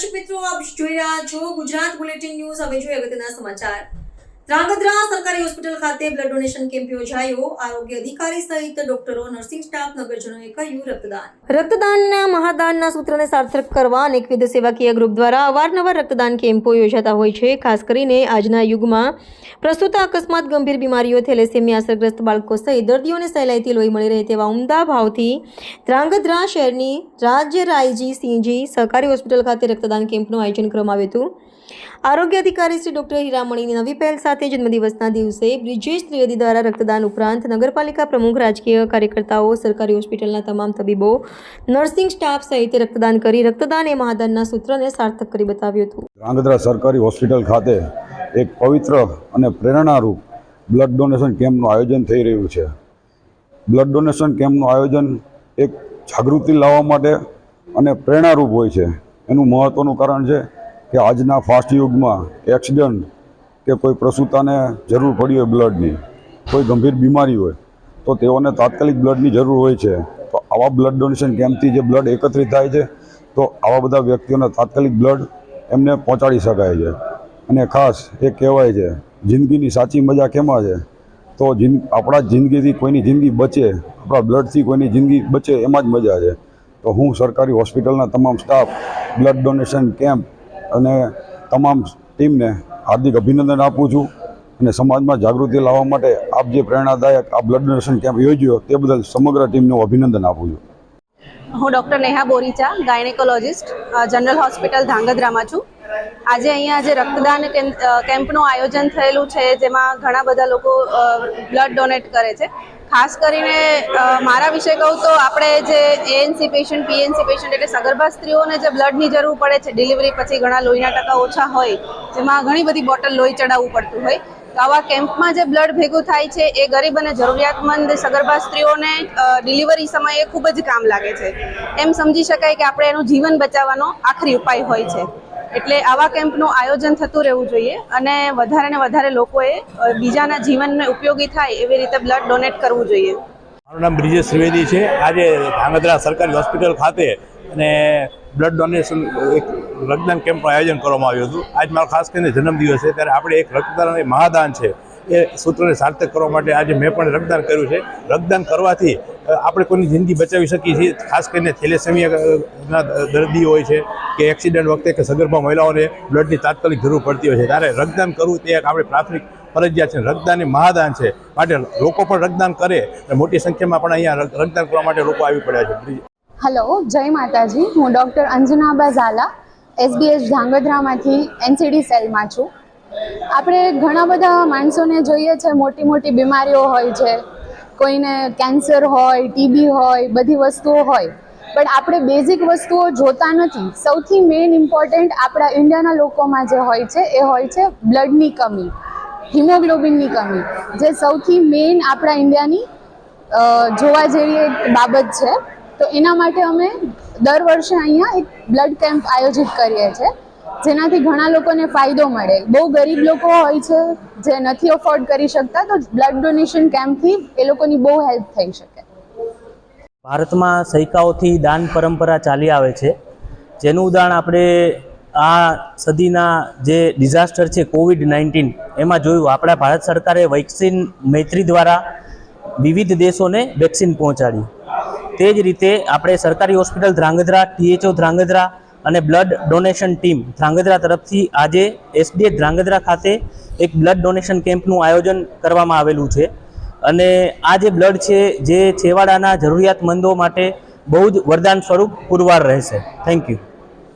દર્શક મિત્રો આપ જોઈ રહ્યા છો ગુજરાત બુલેટિન ન્યૂઝ. હવે જોઈએ અગત્યના સમાચાર. ધ્રાંગધ્રા સરકારી હોસ્પિટલ ખાતે બ્લડ ડોનેશન કેમ્પ યોજાયો. આરોગ્ય અધિકારી સહિત ડોક્ટરો નર્સિંગ સ્ટાફ નગરજનોએ કર્યું રક્તદાન. રક્તદાનના મહાદાનના સૂત્રને સાર્થક કરવા અનેકવિધ સેવાકીય ગ્રુપ દ્વારા અવારનવાર રક્તદાન કેમ્પો યોજાતા હોય છે. ખાસ કરીને આજના યુગમાં પ્રસ્તુત અકસ્માત, ગંભીર બીમારીઓ, થેલેસેમિયા, અસરગ્રસ્ત બાળકો સહિત દર્દીઓને સહેલાઈથી લોહી મળી રહે તેવા ઉમદા ભાવથી ધ્રાંગધ્રા શહેરની રાજ્ય રાયજી સિંહજી સહકારી હોસ્પિટલ ખાતે રક્તદાન કેમ્પનું આયોજન કરવામાં આવ્યું હતું. આરોગ્ય અધિકારી શ્રી ડોક્ટર હીરામણીની નવી પહેલ સાથે જન્મદિવસના દિવસે બ્રિજેશ ત્રિવેદી દ્વારા રક્તદાન ઉપરાંત નગરપાલિકા પ્રમુખ રાજકીય કાર્યકર્તાઓ, સરકારી હોસ્પિટલના તમામ તબીબો, નર્સિંગ સ્ટાફ સહિત રક્તદાન કરી રક્તદાન એ મહાદાનના સૂત્રને સાર્થક કરી બતાવ્યું હતું. ધ્રાંગધ્રા સરકારી હોસ્પિટલ ખાતે એક પવિત્ર અને પ્રેરણારૂપ બ્લડ ડોનેશન કેમ્પનું આયોજન થઈ રહ્યું છે. બ્લડ ડોનેશન કેમ્પનું આયોજન એક જાગૃતિ લાવવા માટે અને પ્રેરણારૂપ હોય છે. એનું મહત્ત્વનું કારણ છે કે આજના ફાસ્ટ યુગમાં એક્સિડન્ટ કે કોઈ પ્રસૂતાને જરૂર પડી હોય બ્લડની, કોઈ ગંભીર બીમારી હોય, તો તેઓને તાત્કાલિક બ્લડની જરૂર હોય છે. તો આવા બ્લડ ડોનેશન કેમ્પથી જે બ્લડ એકત્રિત થાય છે, તો આવા બધા વ્યક્તિઓને તાત્કાલિક બ્લડ એમને પહોંચાડી શકાય છે. અને ખાસ એ કહેવાય છે, જિંદગીની સાચી મજા કેમાં છે? તો જિંદ, આપણા જિંદગીથી કોઈની જિંદગી બચે, આપણા બ્લડથી કોઈની જિંદગી બચે એમાં જ મજા છે. તો હું સરકારી હોસ્પિટલના તમામ સ્ટાફ બ્લડ ડોનેશન કેમ્પ અને તમામ ટીમને હાર્દિક અભિનંદન આપું છું અને સમાજમાં જાગૃતિ લાવવા માટે આપ જે પ્રેરણાદાયક આ બ્લડ ડોનેશન કેમ્પ યોજ્યો તે બદલ સમગ્ર ટીમને અભિનંદન આપું છું. હું doctor Neha Boricha, gynaecologist general hospital ધાંગધ્રામાં છું. આજે અહીંયા જે રક્તદાન કેમ- કેમ્પનું આયોજન થયેલું છે, જેમાં ઘણા બધા લોકો બ્લડ ડોનેટ કરે છે. ખાસ કરીને મારા વિશે કહું તો આપણે જે એએનસી પેશન્ટ પીએનસી પેશન્ટ એટલે સગર્ભા સ્ત્રીઓને જે બ્લડની જરૂર પડે છે ડિલિવરી પછી ઘણા લોહીના ટકા ઓછા હોય, જેમાં ઘણી બધી બોટલ લોહી ચડાવવું પડતું હોય, તો આવા કેમ્પમાં જે બ્લડ ભેગું થાય છે, એ ગરીબ અને જરૂરિયાતમંદ સગર્ભા સ્ત્રીઓને ડિલિવરી સમયે ખૂબ જ કામ લાગે છે. એમ સમજી શકાય કે આપણે એનું જીવન બચાવવાનો આખરી ઉપાય હોય છે. એટલે આવા કેમ્પનું આયોજન થતું રહેવું જોઈએ અને વધારે ને વધારે લોકોએ બીજાના જીવનને ઉપયોગી થાય એવી રીતે બ્લડ ડોનેટ કરવું જોઈએ. મારું નામ બ્રિજેશ ત્રિવેદી છે. આજે ધાંગધ્રા સરકારી હોસ્પિટલ ખાતે અને બ્લડ ડોનેશન એક રક્તદાન કેમ્પનું આયોજન કરવામાં આવ્યું હતું. આજ મારો ખાસ કરીને જન્મદિવસ છે. ત્યારે આપણે એક રક્તદાન મહાદાન છે. એ સૂત્રને સાર્થક કરવા માટે આજે મેં પણ રક્તદાન કર્યું છે. રક્તદાન કરવાથી આપણે કોઈની જિંદગી બચાવી શકીએ છીએ, ખાસ કરીને થેલેસેમિયાના દર્દી હોય છે કે એક્સિડન્ટ વખતે કે સગર્ભા મહિલાઓને બ્લડની તાત્કાલિક જરૂર પડતી હોય છે. ત્યારે રક્તદાન કરવું તે એક આપણી પ્રાથમિક ફરજિયાત છે. રક્તદાન એ મહાદાન છે. માટે લોકો પણ રક્તદાન કરે અને મોટી સંખ્યામાં પણ અહીંયા રક્ત- રક્તદાન કરવા માટે લોકો આવી પડ્યા છે. હલો જય માતાજી. હું ડૉક્ટર અંજનાબા ઝાલા, એસબીએસ ધાંગધ્રામાંથી એનસીડી સેલમાં છું. આપણે ઘણા બધા માણસોને જોઈએ છે મોટી મોટી બીમારીઓ હોય છે. કોઈને કેન્સર હોય ટીબી હોય, બધી વસ્તુઓ હોય. પણ આપણે બેઝિક વસ્તુઓ જોતા નથી. સૌથી મેઇન ઇમ્પોર્ટન્ટ આપણા ઇન્ડિયાના લોકોમાં જે હોય છે, એ હોય છે બ્લડની કમી હિમોગ્લોબિનની કમી. જે સૌથી મેઇન આપણા ઇન્ડિયાની જોવા જેવી એક બાબત છે. તો એના માટે અમે દર વર્ષે અહીંયા એક બ્લડ કેમ્પ આયોજિત કરીએ છીએ. જેનાથી ઘણા લોકોને ફાયદો મળે. બહુ ગરીબ લોકો હોય છે, જે નથી અફોર્ડ કરી શકતા, તો બ્લડ ડોનેશન કેમ્પથી એ લોકોની બહુ હેલ્પ થઈ શકે. ભારતમાં સૈકાઓથી દાન પરંપરા ચાલી આવે છે. જેનું ઉદાહરણ આપણે આ સદીના જે ડિઝાસ્ટર છે કોવિડ નાઇન્ટીન એમાં જોયું. આપણા ભારત સરકારે વેક્સિન મૈત્રી દ્વારા વિવિધ દેશોને વેક્સિન પહોંચાડી. તે જ રીતે આપણે સરકારી હોસ્પિટલ ધ્રાંગધ્રા ટીએચઓ ધ્રાંગધ્રા અને બ્લડ ડોનેશન ટીમ ધ્રાંગધ્રા તરફથી આજે એસડીએ ધ્રાંગધ્રા ખાતે એક બ્લડ ડોનેશન કેમ્પનું આયોજન કરવામાં આવેલું છે. અને આ જે બ્લડ છે, જે છેવાડાના જરૂરિયાતમંદો માટે બહુ જ વરદાન સ્વરૂપ પુરવાર રહેશે. Thank you